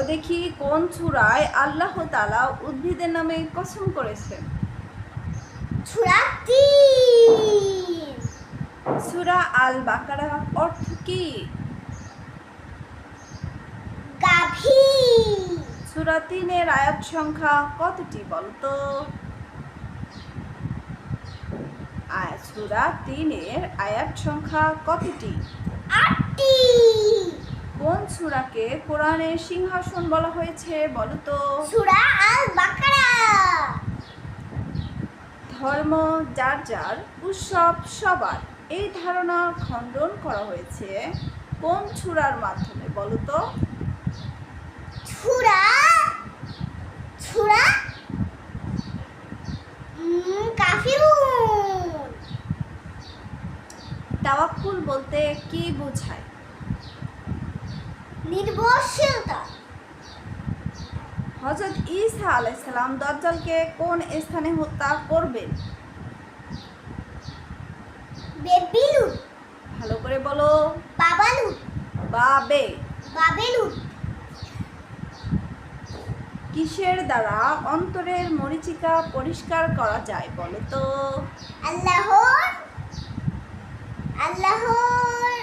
দেখি কোন চূড়ায় আল্লাহ তালা উদ্ভিদের নামে কসম করেছেন? সূরা সুরা আল বাকারা অর্থ কি? গাভী সুরা তিনের আয়াত সংখ্যা কতটি বলতো? সুরা তিনের আয়াত সংখ্যা কতটি? আটটি। কোন সুরাকে কোরআনের সিংহাসন বলা হয়েছে বলতো সূরা আল বাকারা ধর্ম যার যার উৎসব সবার এই ধারণা খণ্ডন করা হয়েছে কোন ছুরার মাধ্যমে সূরা সূরা উম, কাফিরুন। তাওয়াক্কুল বলতে কি বোঝায়? নির্ভরশীলতা। হজরত ঈসা আলাইসালাম দজ্জালকে কোন স্থানে হত্যা করবেন? বেবিলু ভালো করে বলো। বাবালু বাবে। বাবেলু কিসের দ্বারা অন্তরের মরিচিকা পরিষ্কার করা যায় বলো তো? আল্লাহর আল্লাহর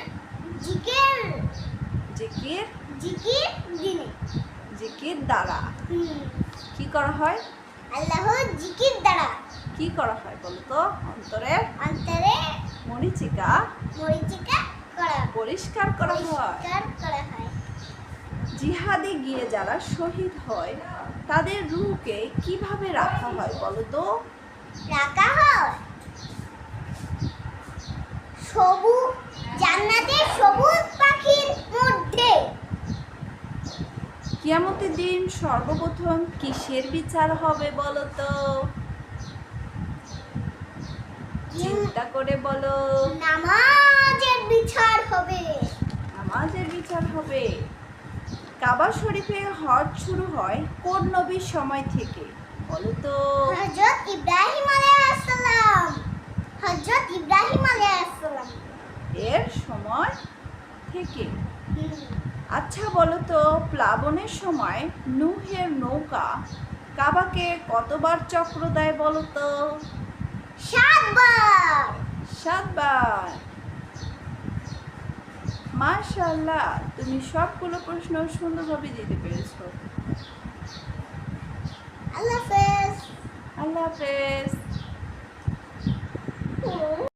জিকির জিকির? জিকির দিনে। জিকির দ্বারা। কি করা হয়? আল্লাহর জিকির দ্বারা। কি করা হয় বলো তো? অন্তরের অন্তরে মরিচিকা। মরিচিকা করা পরিষ্কার করা হয়। করা হয়। জিহাদে গিয়ে যারা শহীদ হয় তাদের রূহকে কীভাবে রাখা হয় বলো তো? রাখা হয়। সবুজ জান্নাতের কিয়ামতের দিন সর্বপ্রথম কিসের বিচার হবে বলো তো চিন্তা করে বলো। নামাজের বিচার হবে। আমাদের বিচার হবে। কাবা শরীফে হজ শুরু হয় কোন নবীর সময় থেকে? বলো তো হযরত ইব্রাহিম আলাইহিস সালাম হযরত ইব্রাহিম আলাইহিস সালাম এর সময় থেকে। আচ্ছা বলতো প্লাবনের সময় নুহের নৌকা কাবাকে কতবার চক্র দেয় বলো তো? সাতবার। সাতবার। মাশাল্লাহ তুমি সবগুলো প্রশ্ন সুন্দরভাবে দিতে পেরেছ। আল্লাহ হাফেজ। আল্লাহ হাফেজ।